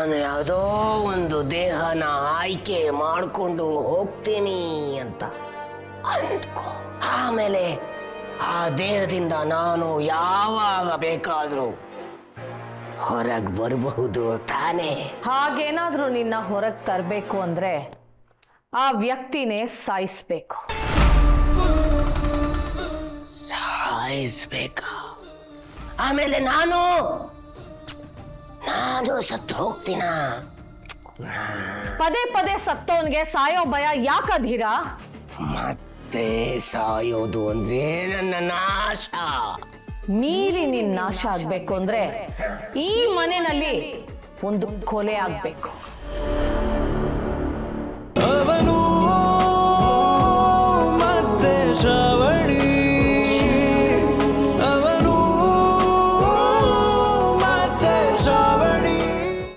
ನಾನು ಯಾವುದೋ ಒಂದು ದೇಹನ ಆಯ್ಕೆ ಮಾಡಿಕೊಂಡು ಹೋಗ್ತೀನಿ ಅಂತ ಅಂದ್ಕೋ. ಆಮೇಲೆ ಆ ದೇಹದಿಂದ ನಾನು ಯಾವಾಗ ಬೇಕಾದರೂ ಹೊರಗೆ ಬರಬಹುದು ತಾನೇ. ಹಾಗೇನಾದ್ರೂ ನಿನ್ನ ಹೊರಗೆ ತರಬೇಕು ಅಂದ್ರೆ ಆ ವ್ಯಕ್ತಿನೇ ಸಾಯಿಸ್ಬೇಕು. ಸಾಯಿಸ್ಬೇಕಾ? ಆಮೇಲೆ ನಾನು ನಾನು ಸತ್ತು ಹೋಗ್ತೀನ ಪದೇ ಪದೇ ಸತ್ತೋನ್ಗೆ ಸಾಯೋ ಭಯ ಯಾಕಧೀರ ಮತ್ತೆ ಸಾಯೋದು ಅಂದ್ರೆ ನನ್ನ ನಾಶ. ಮೀರಿ ನಿನ್ ನಾಶ ಆಗ್ಬೇಕು ಅಂದ್ರೆ ಈ ಮನೆಯಲ್ಲಿ ಒಂದು ಕೊಲೆ ಆಗ್ಬೇಕು.